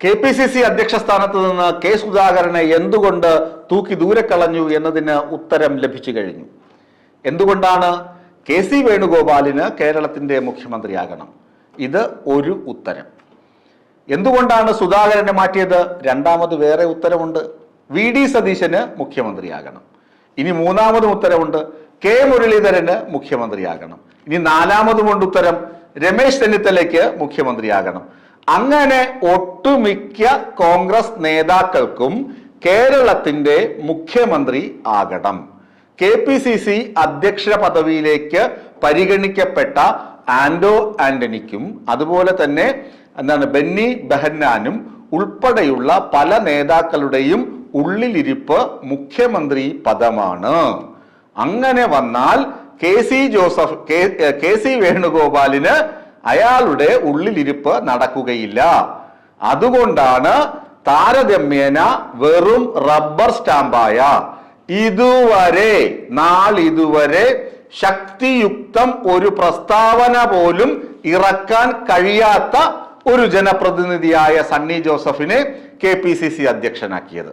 K P C C അധ്യക്ഷ സ്ഥാനത്ത് നിന്ന് കെ സുധാകരനെ എന്തുകൊണ്ട് തൂക്കി ദൂരെ കളഞ്ഞു എന്നതിന് ഉത്തരം ലഭിച്ചു കഴിഞ്ഞു. എന്തുകൊണ്ടാണ് കെ സി വേണുഗോപാലിന് കേരളത്തിന്റെ മുഖ്യമന്ത്രിയാകണം? ഇത് ഒരു ഉത്തരം. എന്തുകൊണ്ടാണ് സുധാകരനെ മാറ്റിയത്? രണ്ടാമത് വേറെ ഉത്തരവുണ്ട് വി ഡി സതീശന് മുഖ്യമന്ത്രിയാകണം. ഇനി മൂന്നാമതും ഉത്തരവുണ്ട് കെ മുരളീധരന് മുഖ്യമന്ത്രിയാകണം. ഇനി നാലാമതും കൊണ്ട് ഉത്തരം. രമേശ് ചെന്നിത്തലയ്ക്ക് മുഖ്യമന്ത്രിയാകണം. അങ്ങനെ ഒട്ടുമിക്ക കോൺഗ്രസ് നേതാക്കൾക്കും കേരളത്തിന്റെ മുഖ്യമന്ത്രി ആകണം. കെ പി സി സി അധ്യക്ഷ പദവിയിലേക്ക് പരിഗണിക്കപ്പെട്ട ആൻഡോ ആന്റണിക്കും അതുപോലെ തന്നെ എന്താണ് ബെന്നി ബെഹന്നാനും ഉൾപ്പെടെയുള്ള പല നേതാക്കളുടെയും ഉള്ളിലിരിപ്പ് മുഖ്യമന്ത്രി പദമാണ്. അങ്ങനെ വന്നാൽ K C Joseph K- C വേണുഗോപാലിന് അയാളുടെ ഉള്ളിലിരിപ്പ് നടക്കുകയില്ല. അതുകൊണ്ടാണ് താരതമ്യേന വെറും റബ്ബർ സ്റ്റാമ്പായ ഇതുവരെ നാളിതുവരെ ശക്തിയുക്തം ഒരു പ്രസ്താവന പോലും ഇറക്കാൻ കഴിയാത്ത ഒരു ജനപ്രതിനിധിയായ സണ്ണി ജോസഫിനെ കെ പി സി സി അധ്യക്ഷനാക്കിയത്.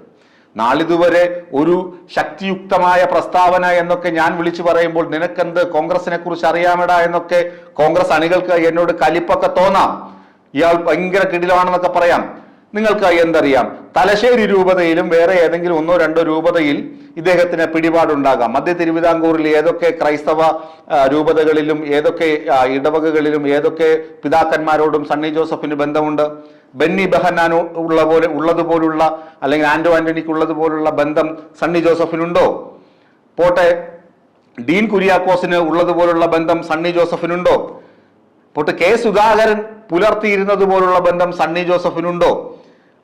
നാളിതുവരെ ഒരു ശക്തിയുക്തമായ പ്രസ്താവന എന്നൊക്കെ ഞാൻ വിളിച്ചു പറയുമ്പോൾ നിനക്കെന്ത്? കോൺഗ്രസിനെ കുറിച്ച് അറിയാമെടാ എന്നൊക്കെ കോൺഗ്രസ് അണികൾക്ക് എന്നോട് കലിപ്പൊക്കെ തോന്നാം. ഇയാൾ ഭയങ്കര കിടിലാണെന്നൊക്കെ പറയാം. നിങ്ങൾക്ക് എന്തറിയാം? തലശ്ശേരി രൂപതയിലും വേറെ ഏതെങ്കിലും ഒന്നോ രണ്ടോ രൂപതയിൽ ഇദ്ദേഹത്തിന് പിടിപാടുണ്ടാകാം. മധ്യ തിരുവിതാംകൂറിൽ ഏതൊക്കെ ക്രൈസ്തവ രൂപതകളിലും ഏതൊക്കെ ഇടവകകളിലും ഏതൊക്കെ പിതാക്കന്മാരോടും സണ്ണി ജോസഫിന് ബന്ധമുണ്ട്? ബെന്നി ബെഹനാനോ ഉള്ള പോലെ ഉള്ളതുപോലുള്ള അല്ലെങ്കിൽ ആന്റോ ആന്റണിക്ക് ഉള്ളതുപോലുള്ള ബന്ധം സണ്ണി ജോസഫിനുണ്ടോ? പോട്ടെ. ഡീൻ കുര്യാക്കോസിന് ഉള്ളതുപോലുള്ള ബന്ധം സണ്ണി ജോസഫിനുണ്ടോ? പോട്ടെ കെ സുധാകരൻ പുലർത്തിയിരുന്നത് പോലുള്ള ബന്ധം സണ്ണി ജോസഫിനുണ്ടോ?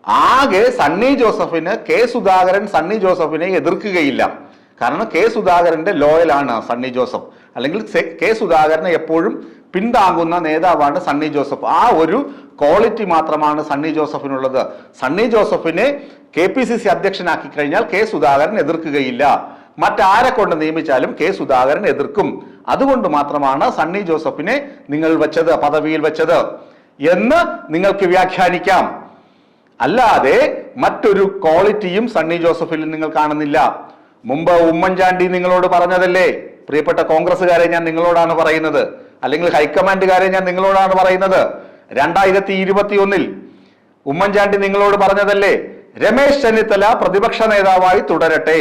ആകെ സണ്ണി ജോസഫിന് കെ സുധാകരൻ സണ്ണി ജോസഫിനെ എതിർക്കുകയില്ല. കാരണം കെ സുധാകരന്റെ ലോയലാണ് സണ്ണി ജോസഫ്. അല്ലെങ്കിൽ കെ സുധാകരനെ എപ്പോഴും പിന്താങ്ങുന്ന നേതാവാണ് സണ്ണി ജോസഫ്. ആ ഒരു ക്വാളിറ്റി മാത്രമാണ് സണ്ണി ജോസഫിനുള്ളത്. സണ്ണി ജോസഫിനെ കെ പി സി സി അധ്യക്ഷനാക്കി കഴിഞ്ഞാൽ കെ സുധാകരൻ എതിർക്കുകയില്ല. മറ്റാരെ കൊണ്ട് നിയമിച്ചാലും കെ സുധാകരൻ എതിർക്കും. അതുകൊണ്ട് മാത്രമാണ് സണ്ണി ജോസഫിനെ നിങ്ങൾ വെച്ചത് പദവിയിൽ വെച്ചത് എന്ന് നിങ്ങൾക്ക് വ്യാഖ്യാനിക്കാം. അല്ലാതെ മറ്റൊരു ക്വാളിറ്റിയും സണ്ണി ജോസഫിൽ നിങ്ങൾ കാണുന്നില്ല. മുമ്പ് ഉമ്മൻചാണ്ടി നിങ്ങളോട് പറഞ്ഞതല്ലേ? പ്രിയപ്പെട്ട കോൺഗ്രസ്സുകാരെ ഞാൻ നിങ്ങളോടാണ് പറയുന്നത്. അല്ലെങ്കിൽ ഹൈക്കമാൻഡുകാരെ ഞാൻ നിങ്ങളോടാണ് പറയുന്നത്. രണ്ടായിരത്തി ഇരുപത്തി ഒന്നിൽ ഉമ്മൻചാണ്ടി നിങ്ങളോട് പറഞ്ഞതല്ലേ രമേശ് ചെന്നിത്തല പ്രതിപക്ഷ നേതാവായി തുടരട്ടെ.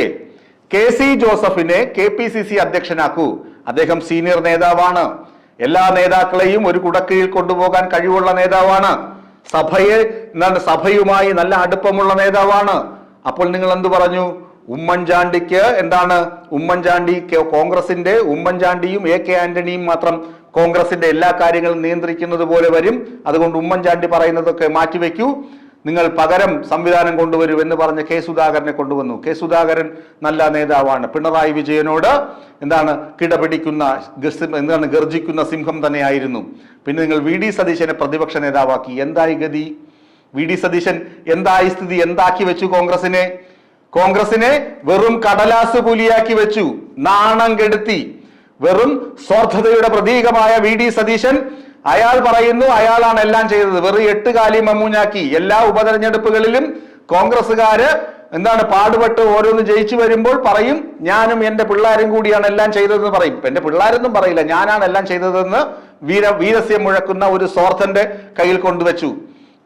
കെ സി ജോസഫിനെ കെ പി സി സി അധ്യക്ഷനാക്കൂ. അദ്ദേഹം സീനിയർ നേതാവാണ്. എല്ലാ നേതാക്കളെയും ഒരു കുടക്കീഴിൽ കൊണ്ടുപോകാൻ കഴിവുള്ള നേതാവാണ്. സഭയെ സഭയുമായി നല്ല അടുപ്പമുള്ള നേതാവാണ്. അപ്പോൾ നിങ്ങൾ എന്തു പറഞ്ഞു? ഉമ്മൻചാണ്ടിക്ക് എന്താണ്? ഉമ്മൻചാണ്ടി കോൺഗ്രസിന്റെ ഉമ്മൻചാണ്ടിയും എ കെ ആന്റണിയും മാത്രം കോൺഗ്രസിന്റെ എല്ലാ കാര്യങ്ങളും നിയന്ത്രിക്കുന്നത് പോലെ വരും. അതുകൊണ്ട് ഉമ്മൻചാണ്ടി പറയുന്നതൊക്കെ മാറ്റിവെക്കൂ. നിങ്ങൾ പകരം സംവിധാനം കൊണ്ടുവരൂ എന്ന് പറഞ്ഞ് കെ സുധാകരനെ കൊണ്ടുവന്നു. കെ സുധാകരൻ നല്ല നേതാവാണ്. പിണറായി വിജയനോട് എന്താണ് കിടപിടിക്കുന്ന എന്താണ് ഗർജിക്കുന്ന സിംഹം തന്നെയായിരുന്നു. പിന്നെ നിങ്ങൾ വി ഡി സതീശനെ പ്രതിപക്ഷ നേതാവാക്കി. എന്തായി ഗതി? വി ഡി സതീശൻ എന്തായി സ്ഥിതി? എന്താക്കി വെച്ചു കോൺഗ്രസിനെ? കോൺഗ്രസിനെ വെറും കടലാസ് പുലിയാക്കി വെച്ചു. നാണം കെടുത്തി. വെറും സ്വാർത്ഥതയുടെ പ്രതീകമായ വി ഡി സതീശൻ അയാൾ പറയുന്നു അയാളാണ് എല്ലാം ചെയ്തത്. വെറും എട്ട് കാലി മമ്മൂഞ്ഞാക്കി. എല്ലാ ഉപതെരഞ്ഞെടുപ്പുകളിലും കോൺഗ്രസ്സുകാര് എന്താണ് പാടുപെട്ട് ഓരോന്ന് ജയിച്ചു വരുമ്പോൾ പറയും ഞാനും എന്റെ പിള്ളേരും കൂടിയാണ് എല്ലാം ചെയ്തതെന്ന് പറയും. എന്റെ പിള്ളേരൊന്നും പറയില്ല. ഞാനാണ് എല്ലാം ചെയ്തതെന്ന് വീര വീരസ്യം മുഴക്കുന്ന ഒരു സ്വാർത്ഥന്റെ കയ്യിൽ കൊണ്ടുവച്ചു.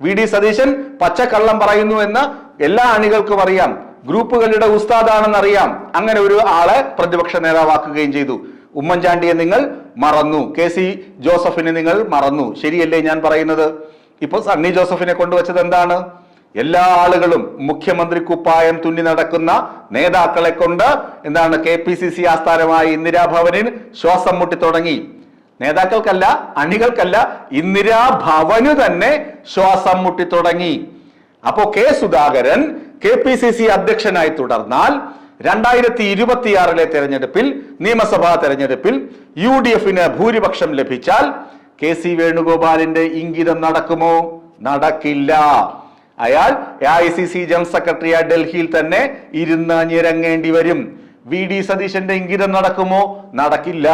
വി ഡി സതീശൻ പച്ചക്കള്ളം പറയുന്നു എന്ന് എല്ലാ അണികൾക്കും അറിയാം. ഗ്രൂപ്പുകളുടെ ഉസ്താദാണെന്ന് അറിയാം അങ്ങനെ ഒരു ആളെ പ്രതിപക്ഷ നേതാവാക്കുകയും ചെയ്തു. ഉമ്മൻചാണ്ടിയെ നിങ്ങൾ മറന്നു. കെ സി ജോസഫിനെ നിങ്ങൾ മറന്നു. ശരിയല്ലേ ഞാൻ പറയുന്നത്? ഇപ്പൊ സണ്ണി ജോസഫിനെ കൊണ്ടുവച്ചത് എന്താണ്? എല്ലാ ആളുകളും മുഖ്യമന്ത്രി കുപ്പായം തുന്നി നടക്കുന്ന നേതാക്കളെ കൊണ്ട് എന്താണ് കെ പി സി സി ആസ്ഥാനമായ ഇന്ദിരാഭവനിൽ ശ്വാസം മുട്ടി തുടങ്ങി. നേതാക്കൾക്കല്ല അണികൾക്കല്ല ഇന്ദിരാഭവന് തന്നെ ശ്വാസം മുട്ടി തുടങ്ങി. അപ്പോ K Sudhakaran K P C C അധ്യക്ഷനായി തുടർന്നാൽ രണ്ടായിരത്തി ഇരുപത്തിയാറിലെ തെരഞ്ഞെടുപ്പിൽ നിയമസഭാ തെരഞ്ഞെടുപ്പിൽ യു ഡി എഫിന് ഭൂരിപക്ഷം ലഭിച്ചാൽ കെ സി വേണുഗോപാലിന്റെ ഇംഗിതം നടക്കുമോ? നടക്കില്ല. അയാൾ A I C C general സെക്രട്ടറിയായി ഡൽഹിയിൽ തന്നെ ഇരുന്ന് ഞിരങ്ങേണ്ടി വരും. വി ഡി സതീശന്റെ ഇംഗിതം നടക്കുമോ? നടക്കില്ല.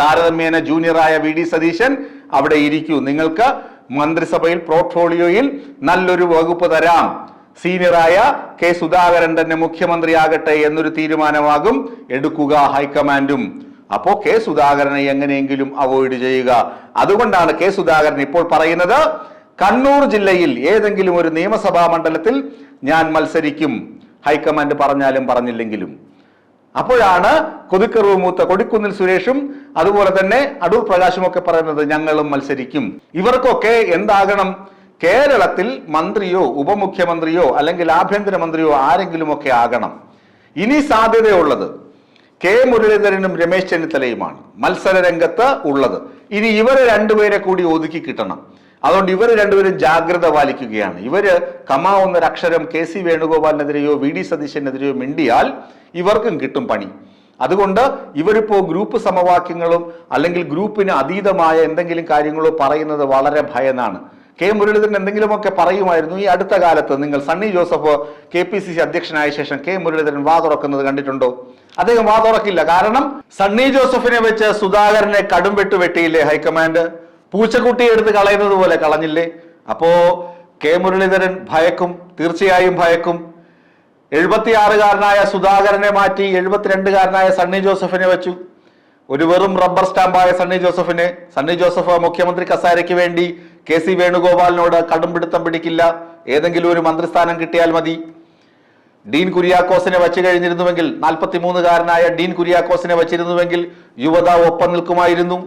താരതമ്യേന ജൂനിയറായ വി ഡി സതീശൻ അവിടെ ഇരിക്കൂ. നിങ്ങൾക്ക് മന്ത്രിസഭയിൽ പോർട്ട്ഫോളിയോയിൽ നല്ലൊരു വകുപ്പ് തരാം. സീനിയറായ കെ സുധാകരൻ തന്നെ മുഖ്യമന്ത്രിയാകട്ടെ എന്നൊരു തീരുമാനമാകും. എടുക്കുക ഹൈക്കമാൻഡും. അപ്പോ കെ സുധാകരനെ എങ്ങനെയെങ്കിലും അവോയ്ഡ് ചെയ്യുക. അതുകൊണ്ടാണ് കെ സുധാകരൻ ഇപ്പോൾ പറയുന്നത് കണ്ണൂർ ജില്ലയിൽ ഏതെങ്കിലും ഒരു നിയമസഭാ മണ്ഡലത്തിൽ ഞാൻ മത്സരിക്കും. ഹൈക്കമാൻഡ് പറഞ്ഞാലും പറഞ്ഞില്ലെങ്കിലും. അപ്പോഴാണ് കൊതുക്കറിവ് മൂത്ത കൊടിക്കുന്നിൽ സുരേഷും അതുപോലെ തന്നെ അടൂർ പ്രകാശും ഒക്കെ പറയുന്നത് ഞങ്ങളും മത്സരിക്കും. ഇവർക്കൊക്കെ എന്താകണം? കേരളത്തിൽ മന്ത്രിയോ ഉപമുഖ്യമന്ത്രിയോ അല്ലെങ്കിൽ ആഭ്യന്തരമന്ത്രിയോ ആരെങ്കിലുമൊക്കെ ആകണം. ഇനി സാധ്യതയുള്ളത് കെ മുരളീധരനും രമേശ് ചെന്നിത്തലയുമാണ്. മത്സര രംഗത്ത് ഉള്ളത്. ഇനി ഇവരെ രണ്ടുപേരെ കൂടി ഒതുക്കി കിട്ടണം. അതുകൊണ്ട് ഇവർ രണ്ടുപേരും ജാഗ്രത പാലിക്കുകയാണ്. ഇവർ കമാവുന്നൊരക്ഷരം കെ സി വേണുഗോപാലിനെതിരെയോ വി ഡി സതീശനെതിരെയോ മിണ്ടിയാൽ ഇവർക്കും കിട്ടും പണി. അതുകൊണ്ട് ഇവരിപ്പോ ഗ്രൂപ്പ് സമവാക്യങ്ങളും അല്ലെങ്കിൽ ഗ്രൂപ്പിന് അതീതമായ എന്തെങ്കിലും കാര്യങ്ങളോ പറയുന്നത് വളരെ ഭയന്നാണ്. കെ മുരളീധരൻ എന്തെങ്കിലുമൊക്കെ പറയുമായിരുന്നു ഈ അടുത്ത കാലത്ത് നിങ്ങൾ Sunny Joseph K P C C അധ്യക്ഷനായ ശേഷം കെ മുരളീധരൻ വാ തുറക്കുന്നത് കണ്ടിട്ടുണ്ടോ? അദ്ദേഹം വാ തുറക്കില്ല. കാരണം സണ്ണി ജോസഫിനെ വെച്ച് സുധാകരനെ കടും വെട്ട് വെട്ടിയില്ലേ ഹൈക്കമാൻഡ്? പൂച്ചക്കുട്ടിയെ എടുത്ത് കളയുന്നത് പോലെ കളഞ്ഞില്ലേ? അപ്പോ കെ മുരളീധരൻ ഭയക്കും തീർച്ചയായും ഭയക്കും. എഴുപത്തിയാറുകാരനായ സുധാകരനെ മാറ്റി എഴുപത്തിരണ്ടുകാരനായ സണ്ണി ജോസഫിനെ വെച്ചു. ഒരു വെറും റബ്ബർ സ്റ്റാമ്പായ സണ്ണി ജോസഫിനെ സണ്ണി ജോസഫ് മുഖ്യമന്ത്രി കസാരയ്ക്ക് വേണ്ടി കെ സി വേണുഗോപാലിനോട് കടുംപിടുത്തം പിടിക്കില്ല. ഏതെങ്കിലും ഒരു മന്ത്രിസ്ഥാനം കിട്ടിയാൽ മതി. ഡീൻ കുര്യാക്കോസിനെ വച്ചു കഴിഞ്ഞിരുന്നുവെങ്കിൽ നാൽപ്പത്തിമൂന്നുകാരനായ ഡീൻ കുര്യാക്കോസിനെ വച്ചിരുന്നുവെങ്കിൽ യുവത ഒപ്പം നിൽക്കുമായിരുന്നു.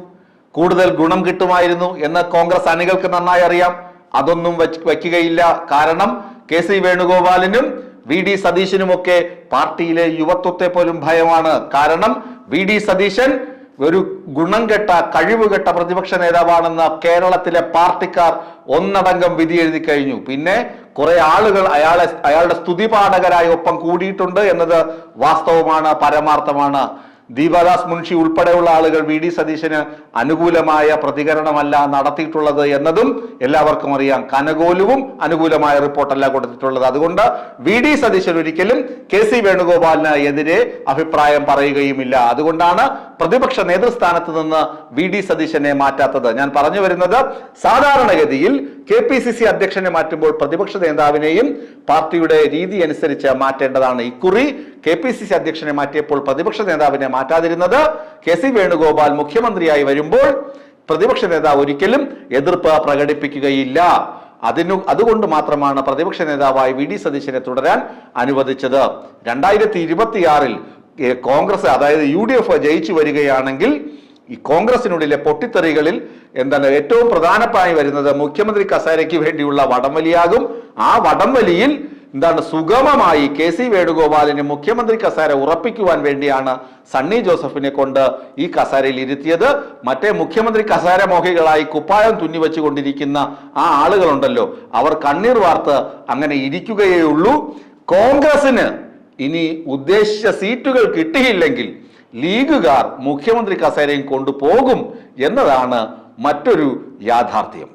കൂടുതൽ ഗുണം കിട്ടുമായിരുന്നു എന്ന് കോൺഗ്രസ് അണികൾക്ക് നന്നായി അറിയാം. അതൊന്നും വയ്ക്കുകയില്ല. കാരണം കെ സി വേണുഗോപാലിനും വി ഡി സതീശനുമൊക്കെ പാർട്ടിയിലെ യുവത്വത്തെ പോലും ഭയമാണ്. കാരണം വി ഡി സതീശൻ ഒരു ഗുണം കെട്ട കഴിവുകെട്ട പ്രതിപക്ഷ നേതാവാണെന്ന് കേരളത്തിലെ പാർട്ടിക്കാർ ഒന്നടങ്കം വിധി എഴുതി കഴിഞ്ഞു. പിന്നെ കുറെ ആളുകൾ അയാളെ അയാളുടെ സ്തുതിപാഠകരായി ഒപ്പം കൂടിയിട്ടുണ്ട് എന്നത് വാസ്തവമാണ് പരമാർത്ഥമാണ്. ദീപദാസ് മുൻഷി ഉൾപ്പെടെയുള്ള ആളുകൾ വി ഡി സതീശന് അനുകൂലമായ പ്രതികരണമല്ല നടത്തിയിട്ടുള്ളത് എന്നതും എല്ലാവർക്കും അറിയാം. കനകോലുവും അനുകൂലമായ റിപ്പോർട്ടല്ല കൊടുത്തിട്ടുള്ളത്. അതുകൊണ്ട് വി ഡി സതീശൻ ഒരിക്കലും കെ സി വേണുഗോപാലിന് എതിരെ അഭിപ്രായം പറയുകയുമില്ല. അതുകൊണ്ടാണ് പ്രതിപക്ഷ നേതൃസ്ഥാനത്ത് നിന്ന് വി ഡി സതീശനെ മാറ്റാത്തത്. ഞാൻ പറഞ്ഞു വരുന്നത് സാധാരണഗതിയിൽ കെ പി സി സി അധ്യക്ഷനെ മാറ്റുമ്പോൾ പ്രതിപക്ഷ നേതാവിനെയും പാർട്ടിയുടെ രീതി അനുസരിച്ച് മാറ്റേണ്ടതാണ് ഇക്കുറി. കെ പി സി സി അധ്യക്ഷനെ മാറ്റിയപ്പോൾ പ്രതിപക്ഷ നേതാവിനെ മാറ്റാതിരുന്നത് കെ സി വേണുഗോപാൽ മുഖ്യമന്ത്രിയായി വരുമ്പോൾ പ്രതിപക്ഷ നേതാവ് ഒരിക്കലും എതിർപ്പ് പ്രകടിപ്പിക്കുകയില്ല. അതിനു അതുകൊണ്ട് മാത്രമാണ് പ്രതിപക്ഷ നേതാവായി വി ഡി സതീശനെ തുടരാൻ അനുവദിച്ചത്. രണ്ടായിരത്തി ഇരുപത്തിയാറിൽ കോൺഗ്രസ് അതായത് യു ഡി എഫ് ജയിച്ചു വരികയാണെങ്കിൽ ഈ കോൺഗ്രസിനുള്ളിലെ പൊട്ടിത്തെറികളിൽ എന്താണ് ഏറ്റവും പ്രധാനമായി വരുന്നത്? മുഖ്യമന്ത്രി കസേരയ്ക്ക് വേണ്ടിയുള്ള വടംവലിയാകും. ആ വടംവലിയിൽ എന്താണ് സുഗമമായി കെ സി വേണുഗോപാലിന് മുഖ്യമന്ത്രി കസേര ഉറപ്പിക്കുവാൻ വേണ്ടിയാണ് സണ്ണി ജോസഫിനെ കൊണ്ട് ഈ കസേരയിൽ ഇരുത്തിയത്. മറ്റേ മുഖ്യമന്ത്രി കസേര മോഹികളായി കുപ്പായം തുന്നിവെച്ചുകൊണ്ടിരിക്കുന്ന ആ ആളുകളുണ്ടല്ലോ അവർ കണ്ണീർ വാർത്ത് അങ്ങനെ ഇരിക്കുകയേ ഉള്ളൂ കോൺഗ്രസിന് ഇനി ഉദ്ദേശിച്ച സീറ്റുകൾ കിട്ടിയില്ലെങ്കിൽ ലീഗുകാർ മുഖ്യമന്ത്രി കസേരയും കൊണ്ടുപോകും എന്നതാണ് മറ്റൊരു യാഥാർത്ഥ്യം.